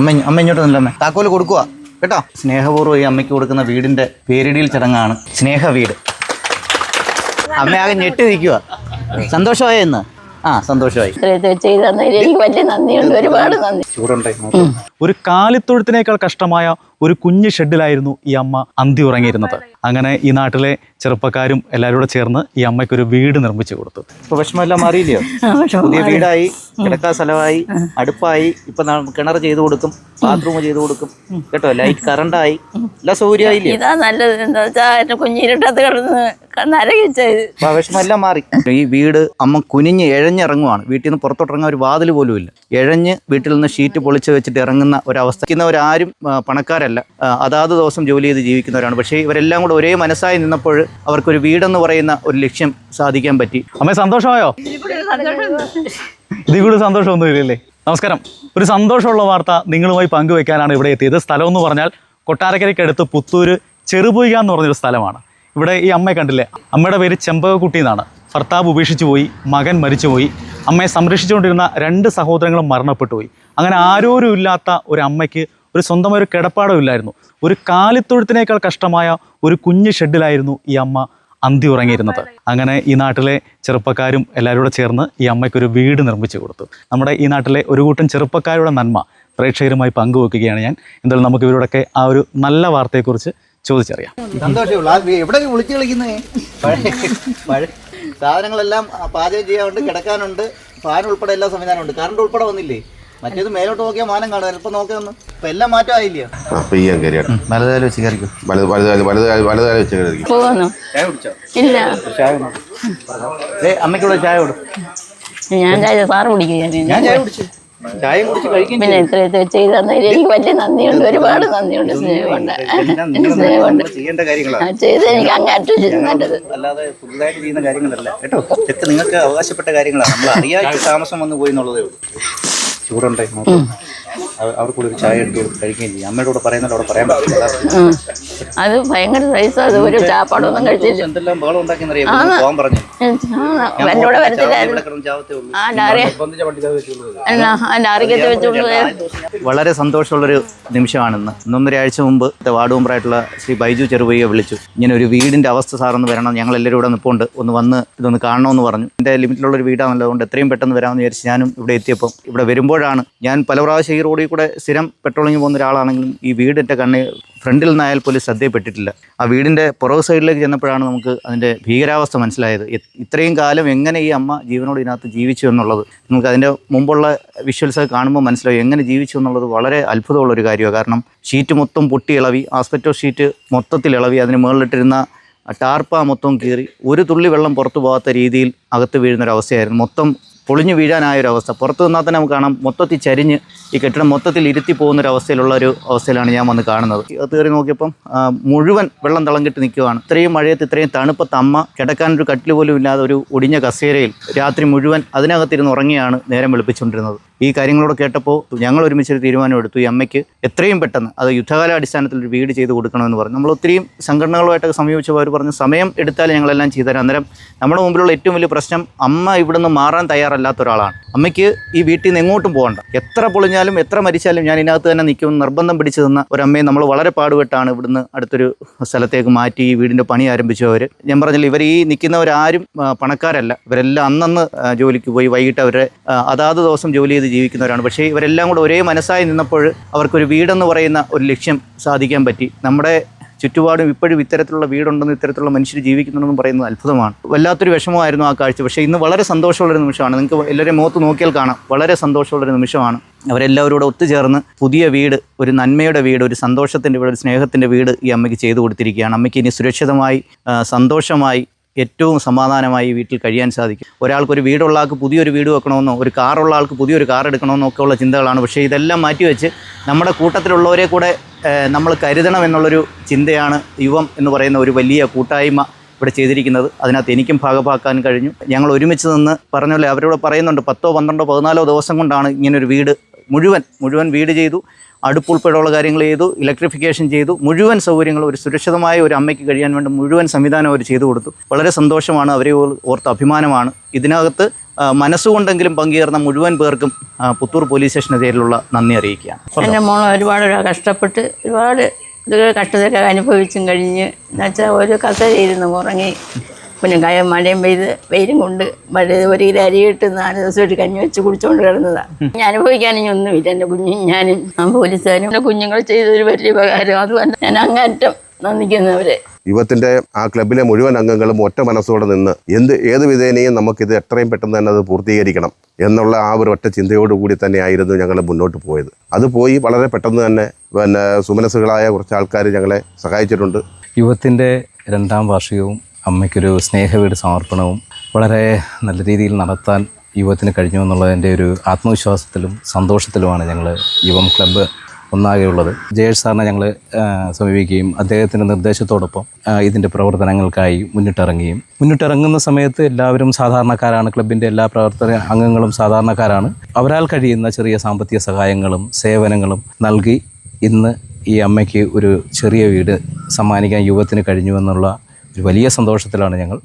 അമ്മ അമ്മ ഇങ്ങോട്ട് നില്ല അമ്മ താക്കോൽ കൊടുക്കുക കേട്ടോ? സ്നേഹപൂർവം ഈ അമ്മയ്ക്ക് കൊടുക്കുന്ന വീടിന്റെ പേരിടിയിൽ ചടങ്ങാണ് സ്നേഹ വീട് അമ്മ ആകെ ഞെട്ടി നിൽക്കുക സന്തോഷമായോ ഇന്ന്? ആ സന്തോഷമായി. ചെയ്തു എനിക്ക് വലിയ നന്ദിയുണ്ട്. ഒരുപാട് നന്ദി. ചൂടുണ്ടായി ഒരു കാലിത്തൊഴുത്തിനേക്കാൾ കഷ്ടമായ ഒരു കുഞ്ഞു ഷെഡിലായിരുന്നു ഈ അമ്മ അന്തി ഉറങ്ങിയിരുന്നത്. അങ്ങനെ ഈ നാട്ടിലെ ചെറുപ്പക്കാരും എല്ലാവരും കൂടെ ചേർന്ന് ഈ അമ്മയ്ക്ക് ഒരു വീട് നിർമ്മിച്ചു കൊടുത്തു. ഇപ്പൊ വിഷമമെല്ലാം മാറിയില്ലയോ? പുതിയ വീടായി കിടക്കാ സ്ഥലമായി അടുപ്പായി ഇപ്പൊ കിണർ ചെയ്തു കൊടുക്കും ബാത്റൂം ചെയ്തു കൊടുക്കും കേട്ടോ? ലൈറ്റ് കറണ്ടായി. എല്ലാ സൗകര്യമായില്ലേ? ഇതാ നല്ലത്. എന്താ വെച്ചാൽ എന്റെ കുഞ്ഞിരുട്ടത്ത് കിടന്ന് നരകിച്ചത് അപ്പൊ ആ വിഷമെല്ലാം മാറി. ഈ വീട് അമ്മ കുനിഞ്ഞ് എഴഞ്ഞിറങ്ങുവാണ്. വീട്ടിൽ നിന്ന് പുറത്തോട്ടിറങ്ങാൻ ഒരു വാതിൽ പോലും ഇല്ല എഴഞ്ഞ് വീട്ടിൽ നിന്ന് ഷീറ്റ് പൊളിച്ച് വെച്ചിട്ട് ഇറങ്ങുന്ന ഒരവസ്ഥ. ഇരിക്കുന്നവരാരും ആ, പണക്കാരല്ല. ആ, അതാത് ദിവസം ജോലി ചെയ്ത് ജീവിക്കുന്നവരാണ്. പക്ഷേ ഇവരെല്ലാം കൂടെ ഒരേ മനസ്സായി നിന്നപ്പോൾ അവർക്കൊരു വീടെന്ന് പറയുന്ന ഒരു ലക്ഷ്യം സാധിക്കാൻ പറ്റി. അമ്മ സന്തോഷമായോ? ഇതിൽ കൂടി സന്തോഷമൊന്നും ഇല്ലല്ലേ നമസ്കാരം. ഒരു സന്തോഷമുള്ള വാർത്ത നിങ്ങളുമായി പങ്കുവെക്കാനാണ് ഇവിടെ എത്തിയത്. സ്ഥലം എന്ന് പറഞ്ഞാൽ കൊട്ടാരക്കരയ്ക്കടുത്ത് പുത്തൂര് ചെറുപുയ്യ എന്ന് പറഞ്ഞൊരു സ്ഥലമാണ്. ഇവിടെ ഈ അമ്മയെ കണ്ടില്ലേ? അമ്മയുടെ പേര് ചെമ്പകക്കുട്ടി എന്നാണ്. ഭർത്താവ് ഉപേക്ഷിച്ചു പോയി മകൻ മരിച്ചുപോയി അമ്മയെ സംരക്ഷിച്ചുകൊണ്ടിരുന്ന രണ്ട് സഹോദരങ്ങളും മരണപ്പെട്ടു പോയി. അങ്ങനെ ആരോരും ഇല്ലാത്ത ഒരു അമ്മയ്ക്ക് ഒരു സ്വന്തമായ ഒരു കിടപ്പാടം ഇല്ലായിരുന്നു ഒരു കാലിത്തൊഴുത്തിനേക്കാൾ കഷ്ടമായ ഒരു കുഞ്ഞ് ഷെഡിലായിരുന്നു ഈ അമ്മ അന്തി ഉറങ്ങിയിരുന്നത്. അങ്ങനെ ഈ നാട്ടിലെ ചെറുപ്പക്കാരും എല്ലാവരും കൂടെ ചേർന്ന് ഈ അമ്മയ്ക്ക് ഒരു വീട് നിർമ്മിച്ചു കൊടുത്തു. നമ്മുടെ ഈ നാട്ടിലെ ഒരു കൂട്ടം ചെറുപ്പക്കാരുടെ നന്മ പ്രേക്ഷകരുമായി പങ്കുവെക്കുകയാണ് ഞാൻ. എന്തായാലും നമുക്ക് ഇവരോടൊക്കെ ആ ഒരു നല്ല വാർത്തയെക്കുറിച്ച് ചോദിച്ചറിയാം. സാധനങ്ങളെല്ലാം പാചകം ചെയ്യാനുണ്ട് കിടക്കാനുണ്ട്. ഫാൻ ഉൾപ്പെടെ എല്ലാ സംവിധാനമുണ്ട് കറണ്ട് ഉൾപ്പെടെ വന്നില്ലേ? മറ്റേത് മേലോട്ട് നോക്കിയാൽ മാനം കാണും ചിലപ്പോൾ നോക്കിയൊന്ന് ഇപ്പൊ എല്ലാം മാറ്റമായില്ലയോ ആ പെയ്യാൻ കയറിയാണ് വലതായാലും വെച്ച് കയറിക്കും വലത് വലതുകാലം വലതുകാലം വലതുകാലം വെച്ച് ചായ കുടിച്ചോ? ഇല്ല. ചായ ഏ ചായ കൊടു. ഞാൻ ചായ സാറ് കുടിക്കുകയാണ് ഞാൻ ചായ കുടിച്ചു. ചായ കുടിച്ച് കഴിക്കും പിന്നെ ഇത്ര ചെയ്തു എനിക്ക് വലിയ നന്ദിയുണ്ട്. ഒരുപാട് നന്ദിയുണ്ട് സ്നേഹമുണ്ട്. സ്നേഹമുണ്ട്. ചെയ്യേണ്ട കാര്യങ്ങളാണ് ചെയ്ത് എനിക്ക് അങ്ങാറ്റം നല്ലത്. അല്ലാതെ പുതുതായിട്ട് ചെയ്യുന്ന കാര്യങ്ങളല്ല. കേട്ടോ? ഇതൊക്കെ നിങ്ങൾക്ക് അവകാശപ്പെട്ട കാര്യങ്ങളാണ് നമ്മൾ അറിയാതെ താമസം വന്നു പോയി എന്നുള്ളതേ ഉള്ളൂ. ചൂടുണ്ടായി അവർക്കൂടെ ഒരു ചായ എടുത്ത് കൊടുത്ത് കഴിക്കുകയും ചെയ്യും. അമ്മയുടെ കൂടെ പറയുന്നത് അവിടെ പറയാൻ പറ്റില്ല അത് ഭയങ്കര സൈസ് അത് ഒരു ചാപ്പാടൊന്നും കഴിച്ചില്ല. എന്തെല്ലാം ബഹളം ഉണ്ടാക്കിയെന്നറിയാം? പോകാൻ പറഞ്ഞു. വരത്തില്ലായിരുന്നു. വെച്ചുകൊണ്ട് വളരെ സന്തോഷമുള്ളൊരു നിമിഷമാണിന്ന്. ഇന്നൊന്നര ആഴ്ച മുമ്പ് വാർഡ് മെമ്പറായിട്ടുള്ള ശ്രീ ബൈജു ചെറുപയ്യെ വിളിച്ചു. ഇങ്ങനെ ഒരു വീടിന്റെ അവസ്ഥ സാറൊന്ന് വരണം. ഞങ്ങൾ എല്ലാവരും ഇവിടെ നിൽപ്പുണ്ട് ഒന്ന് വന്ന് ഇതൊന്ന് കാണണമെന്ന് പറഞ്ഞു. എന്റെ ലിമിറ്റിലുള്ള ഒരു വീടാണല്ലോ. അതുകൊണ്ട് എത്രയും പെട്ടെന്ന് വരാമെന്ന് വിചാരിച്ച് ഞാനും ഇവിടെ എത്തിയപ്പോൾ ഇവിടെ വരുമ്പോഴാണ് ഞാൻ പല പ്രാവശ്യം ഈ റോഡിൽ കൂടെ സ്ഥിരം പെട്രോളിങ് പോകുന്ന ഒരാളാണെങ്കിലും ഈ വീടിന്റെ കണ്ണ് ഫ്രണ്ടിൽ നിന്നായാൽ പോലും ശ്രദ്ധയിൽപ്പെട്ടിട്ടില്ല. ആ വീടിന്റെ പുറകു സൈഡിലേക്ക് ചെന്നപ്പോഴാണ് നമുക്ക് അതിന്റെ ഭീകരാവസ്ഥ മനസ്സിലായത്. ഇത്രയും കാലം എങ്ങനെ ഈ അമ്മ ജീവനോട് ഇതിനകത്ത് ജീവിച്ചു എന്നുള്ളത്. നമുക്ക് അതിന്റെ മുമ്പുള്ള വിഷ്വൽസ് കാണുമ്പോൾ മനസ്സിലാവും എങ്ങനെ ജീവിച്ചു എന്നുള്ളത് വളരെ അത്ഭുതമുള്ള ഒരു കാര്യമാണ്. കാരണം ഷീറ്റ് മൊത്തം പൊട്ടി ഇളവി ആസ്പെറ്റോ ഷീറ്റ് മൊത്തത്തിൽ ഇളവി അതിന് മുകളിലിട്ടിരുന്ന ടാർപ്പ മൊത്തം കീറി ഒരു തുള്ളി വെള്ളം പുറത്തു പോകാത്ത രീതിയിൽ അകത്ത് വീഴുന്നൊരവസ്ഥയായിരുന്നു. മൊത്തം പൊളിഞ്ഞു വീഴാനായൊരവസ്ഥ. പുറത്ത് നിന്നാൽ തന്നെ നമുക്ക് കാണാം മൊത്തത്തിൽ ചരിഞ്ഞ് ഈ കെട്ടിടം മൊത്തത്തിൽ ഇരുത്തി പോകുന്ന ഒരു അവസ്ഥയിലുള്ള ഒരു അവസ്ഥയിലാണ് ഞാൻ വന്ന് കാണുന്നത്. കയറി നോക്കിയപ്പം മുഴുവൻ വെള്ളം തളം നിൽക്കുകയാണ് ഇത്രയും മഴയത്ത് ഇത്രയും തണുപ്പത്ത് അമ്മ കിടക്കാനൊരു കട്ടിൽ പോലും ഇല്ലാതെ ഒരു ഒടിഞ്ഞ കസേരയിൽ രാത്രി മുഴുവൻ അതിനകത്തിരുന്ന് ഉറങ്ങിയാണ് നേരം വെളുപ്പിച്ചുകൊണ്ടിരുന്നത്. ഈ കാര്യങ്ങളോട് കേട്ടപ്പോൾ ഞങ്ങൾ ഒരുമിച്ചൊരു തീരുമാനമെടുത്തു. ഈ അമ്മയ്ക്ക് എത്രയും പെട്ടെന്ന് അത് യുദ്ധകാലാടിസ്ഥാനത്തിൽ ഒരു വീട് ചെയ്ത് കൊടുക്കണമെന്ന് പറഞ്ഞു. നമ്മൾ ഒത്തിരിയും സംഘടനകളുമായിട്ടൊക്കെ സമീപിച്ചപ്പോൾ അവർ പറഞ്ഞു സമയം എടുത്താൽ ഞങ്ങളെല്ലാം ചെയ്തുതരാം. അന്നേരം നമ്മുടെ മുമ്പിലുള്ള ഏറ്റവും വലിയ പ്രശ്നം അമ്മ ഇവിടുന്ന് മാറാൻ തയ്യാറല്ലാത്ത ഒരാളാണ്. അമ്മയ്ക്ക് ഈ വീട്ടിൽ നിന്ന് എങ്ങോട്ടും പോകണ്ട. എത്ര പൊളിഞ്ഞാലും എത്ര മരിച്ചാലും ഞാൻ ഇതിനകത്ത് തന്നെ നിൽക്കും. നിർബന്ധം പിടിച്ചു തന്ന ഒരമ്മയെ നമ്മൾ വളരെ പാടുപെട്ടാണ് ഇവിടുന്ന് അടുത്തൊരു സ്ഥലത്തേക്ക് മാറ്റി ഈ വീടിന്റെ പണി ആരംഭിച്ചവർ ഞാൻ പറഞ്ഞില്ല ഇവർ ഈ നിൽക്കുന്നവരാരും പണക്കാരല്ല. ഇവരെല്ലാം അന്നന്ന് ജോലിക്ക് പോയി വൈകിട്ട് അവരെ അതാത് ദിവസം ജോലി ചെയ്ത് ജീവിക്കുന്നവരാണ്. പക്ഷേ ഇവരെല്ലാം കൂടെ ഒരേ മനസ്സായി നിന്നപ്പോൾ അവർക്കൊരു വീടെന്ന് പറയുന്ന ഒരു ലക്ഷ്യം സാധിക്കാൻ പറ്റി. നമ്മുടെ ചുറ്റുപാടും ഇപ്പോഴും ഇത്തരത്തിലുള്ള വീടുണ്ടെന്ന് ഇത്തരത്തിലുള്ള മനുഷ്യർ ജീവിക്കുന്നുണ്ടെന്ന് പറയുന്നത് അത്ഭുതമാണ്. വല്ലാത്തൊരു വിഷമമായിരുന്നു ആ കാഴ്ച. പക്ഷേ ഇന്ന് വളരെ സന്തോഷമുള്ളൊരു നിമിഷമാണ്. നിങ്ങൾക്ക് എല്ലാവരെയും മുഖത്ത് നോക്കിയാൽ കാണാം. വളരെ സന്തോഷമുള്ളൊരു നിമിഷമാണ്. അവരെല്ലാവരോട് ഒത്തുചേർന്ന് പുതിയ വീട് ഒരു നന്മയുടെ വീട് ഒരു സന്തോഷത്തിന്റെ വീട് ഒരു സ്നേഹത്തിന്റെ വീട് ഈ അമ്മയ്ക്ക് ചെയ്തു കൊടുത്തിരിക്കുകയാണ്. അമ്മയ്ക്ക് ഇനി സുരക്ഷിതമായി സന്തോഷമായി ഏറ്റവും സമാധാനമായി വീട്ടിൽ കഴിയാൻ സാധിക്കും. ഒരാൾക്ക് ഒരു വീടുള്ള ആൾക്ക് പുതിയൊരു വീട് വെക്കണമെന്നോ ഒരു കാറുള്ള ആൾക്ക് പുതിയൊരു കാർ എടുക്കണമെന്നോ ഒക്കെ ഉള്ള ചിന്തകളാണ്. പക്ഷേ ഇതെല്ലാം മാറ്റിവെച്ച് നമ്മുടെ കൂട്ടത്തിലുള്ളവരെ കൂടെ നമ്മൾ കരുതണം എന്നുള്ളൊരു ചിന്തയാണ് യുവം എന്ന് പറയുന്ന ഒരു വലിയ കൂട്ടായ്മ ഇവിടെ ചെയ്തിരിക്കുന്നത്. അതിനകത്ത് എനിക്കും ഭാഗമാക്കാൻ കഴിഞ്ഞു. ഞങ്ങൾ ഒരുമിച്ച് നിന്ന് പറഞ്ഞ പോലെ അവരോട് പറയുന്നുണ്ട് പത്തോ പന്ത്രണ്ടോ പതിനാലോ ദിവസം കൊണ്ടാണ് ഇങ്ങനൊരു വീട് മുഴുവൻ മുഴുവൻ വീട് ചെയ്തു അടുപ്പ് ഉൾപ്പെടെയുള്ള കാര്യങ്ങൾ ചെയ്തു ഇലക്ട്രിഫിക്കേഷൻ ചെയ്തു മുഴുവൻ സൗകര്യങ്ങളും ഒരു സുരക്ഷിതമായ ഒരു അമ്മയ്ക്ക് കഴിയാൻ വേണ്ടി മുഴുവൻ സംവിധാനം അവർ ചെയ്തു കൊടുത്തു. വളരെ സന്തോഷമാണ് അവരെ ഓർ- ഓർത്ത് അഭിമാനമാണ്. ഇതിനകത്ത് മനസ്സുകൊണ്ടെങ്കിലും പങ്കുചേർന്ന മുഴുവൻ പേർക്കും പുത്തൂർ പോലീസ് സ്റ്റേഷന് പേരിലുള്ള നന്ദി അറിയിക്കുകയാണ്. എന്റെ മോൾ ഒരുപാട് കഷ്ടപ്പെട്ട് ഒരുപാട് കഷ്ടതയൊക്കെ അനുഭവിച്ചും കഴിഞ്ഞ്. എന്നുവെച്ചാൽ ഒരു കസേരയിരുന്നു ഉറങ്ങി. പിന്നെ കയ മഴയും പെയ്ത് വെയിലും കൊണ്ട് മഴ ഒരു കിലോ അരിയിട്ട് നാല് ഒരു കഞ്ഞി വെച്ച് കുടിച്ചുകൊണ്ട് കിടന്നതാണ് ഞാൻ അനുഭവിക്കാനും ഒന്നുമില്ല. എന്റെ കുഞ്ഞും ഞാനും ആ പോലീസുകാരും എന്റെ കുഞ്ഞുങ്ങൾ ചെയ്തൊരു വലിയ ഉപകാരം. അതുകൊണ്ട് ഞാൻ അങ്ങേറ്റം നന്ദിക്കുന്നവരെ. യുവത്തിന്റെ ആ ക്ലബിലെ മുഴുവൻ അംഗങ്ങളും ഒറ്റ മനസ്സോടെ നിന്ന് എന്ത് ഏത് വിധേനയും നമുക്കിത് എത്രയും പെട്ടെന്ന് തന്നെ അത് പൂർത്തീകരിക്കണം എന്നുള്ള ആ ഒരു ഒറ്റ ചിന്തയോടുകൂടി തന്നെയായിരുന്നു ഞങ്ങൾ മുന്നോട്ട് പോയത്. അത് പോയി വളരെ പെട്ടെന്ന് തന്നെ പിന്നെ സുമനസ്സുകളായ കുറച്ച് ആൾക്കാർ ഞങ്ങളെ സഹായിച്ചിട്ടുണ്ട്. യുവത്തിന്റെ രണ്ടാം വാർഷികവും അമ്മയ്ക്കൊരു സ്നേഹവീട് സമർപ്പണവും വളരെ നല്ല രീതിയിൽ നടത്താൻ യുവത്തിന് കഴിഞ്ഞു എന്നുള്ളതിന്റെ ഒരു ആത്മവിശ്വാസത്തിലും സന്തോഷത്തിലുമാണ് ഞങ്ങൾ യുവം ക്ലബ്ബ് ഒന്നാകെയുള്ളത്. ജയേഷ് സാറിനെ ഞങ്ങൾ സമീപിക്കുകയും അദ്ദേഹത്തിന്റെ നിർദ്ദേശത്തോടൊപ്പം ഇതിന്റെ പ്രവർത്തനങ്ങൾക്കായി മുന്നിട്ടിറങ്ങുകയും. മുന്നിട്ടിറങ്ങുന്ന സമയത്ത് എല്ലാവരും സാധാരണക്കാരാണ്. ക്ലബിന്റെ എല്ലാ പ്രവർത്തന അംഗങ്ങളും സാധാരണക്കാരാണ്. അവരാൽ കഴിയുന്ന ചെറിയ സാമ്പത്തിക സഹായങ്ങളും സേവനങ്ങളും നൽകി ഇന്ന് ഈ അമ്മയ്ക്ക് ഒരു ചെറിയ വീട് സമ്മാനിക്കാൻ യുവത്തിന് കഴിഞ്ഞു എന്നുള്ള ഒരു വലിയ സന്തോഷത്തിലാണ് ഞങ്ങൾ